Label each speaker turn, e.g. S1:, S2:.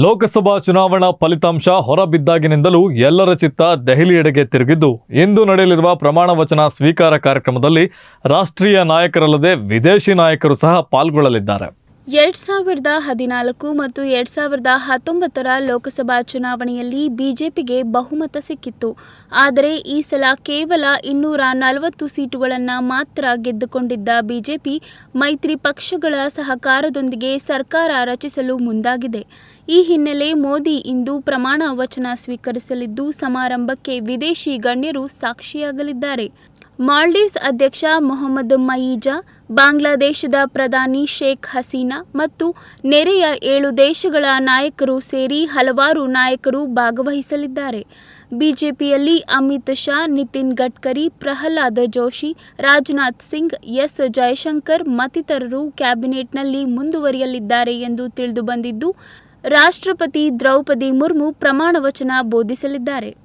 S1: ಲೋಕಸಭಾ ಚುನಾವಣಾ ಫಲಿತಾಂಶ ಹೊರಬಿದ್ದಾಗಿನಿಂದಲೂ ಎಲ್ಲರ ಚಿತ್ತ ದೆಹಲಿಯೆಡೆಗೆ ತಿರುಗಿದ್ದು, ಇಂದು ನಡೆಯಲಿರುವ ಪ್ರಮಾಣ ವಚನ ಸ್ವೀಕಾರ ಕಾರ್ಯಕ್ರಮದಲ್ಲಿ ರಾಷ್ಟ್ರೀಯ ನಾಯಕರಲ್ಲದೆ ವಿದೇಶಿ ನಾಯಕರು ಸಹ ಪಾಲ್ಗೊಳ್ಳಲಿದ್ದಾರೆ.
S2: ಎರಡ್ ಸಾವಿರದ ಹದಿನಾಲ್ಕು ಮತ್ತು ಎರಡ್ ಸಾವಿರದ ಹತ್ತೊಂಬತ್ತರ ಲೋಕಸಭಾ ಚುನಾವಣೆಯಲ್ಲಿ ಬಿಜೆಪಿಗೆ ಬಹುಮತ ಸಿಕ್ಕಿತ್ತು. ಆದರೆ ಈ ಸಲ ಕೇವಲ ಇನ್ನೂರ ನಲವತ್ತು ಸೀಟುಗಳನ್ನು ಮಾತ್ರ ಗೆದ್ದುಕೊಂಡಿದ್ದ ಬಿಜೆಪಿ ಮೈತ್ರಿ ಪಕ್ಷಗಳ ಸಹಕಾರದೊಂದಿಗೆ ಸರ್ಕಾರ ರಚಿಸಲು ಮುಂದಾಗಿದೆ. ಈ ಹಿನ್ನೆಲೆ ಮೋದಿ ಇಂದು ಪ್ರಮಾಣ ವಚನ ಸ್ವೀಕರಿಸಲಿದ್ದು, ಸಮಾರಂಭಕ್ಕೆ ವಿದೇಶಿ ಗಣ್ಯರು ಸಾಕ್ಷಿಯಾಗಲಿದ್ದಾರೆ. ಮಾಲ್ಡೀವ್ಸ್ ಅಧ್ಯಕ್ಷ ಮೊಹಮ್ಮದ್ ಮಯೀಜಾ ಬಾಂಗ್ಲಾದೇಶದ ಪ್ರಧಾನಿ ಶೇಖ್ ಹಸೀನಾ ಮತ್ತು ನೆರೆಯ ಏಳು ದೇಶಗಳ ನಾಯಕರು ಸೇರಿ ಹಲವಾರು ನಾಯಕರು ಭಾಗವಹಿಸಲಿದ್ದಾರೆ. ಬಿಜೆಪಿಯಲ್ಲಿ ಅಮಿತ್ ಶಾ, ನಿತಿನ್ ಗಡ್ಕರಿ, ಪ್ರಹ್ಲಾದ್ ಜೋಶಿ, ರಾಜನಾಥ್ ಸಿಂಗ್, ಎಸ್ ಜಯಶಂಕರ್ ಮತ್ತಿತರರು ಕ್ಯಾಬಿನೆಟ್ನಲ್ಲಿ ಮುಂದುವರಿಯಲಿದ್ದಾರೆ ಎಂದು ತಿಳಿದುಬಂದಿದ್ದು, ರಾಷ್ಟ್ರಪತಿ ದ್ರೌಪದಿ ಮುರ್ಮು ಪ್ರಮಾಣ ವಚನ ಬೋಧಿಸಲಿದ್ದಾರೆ.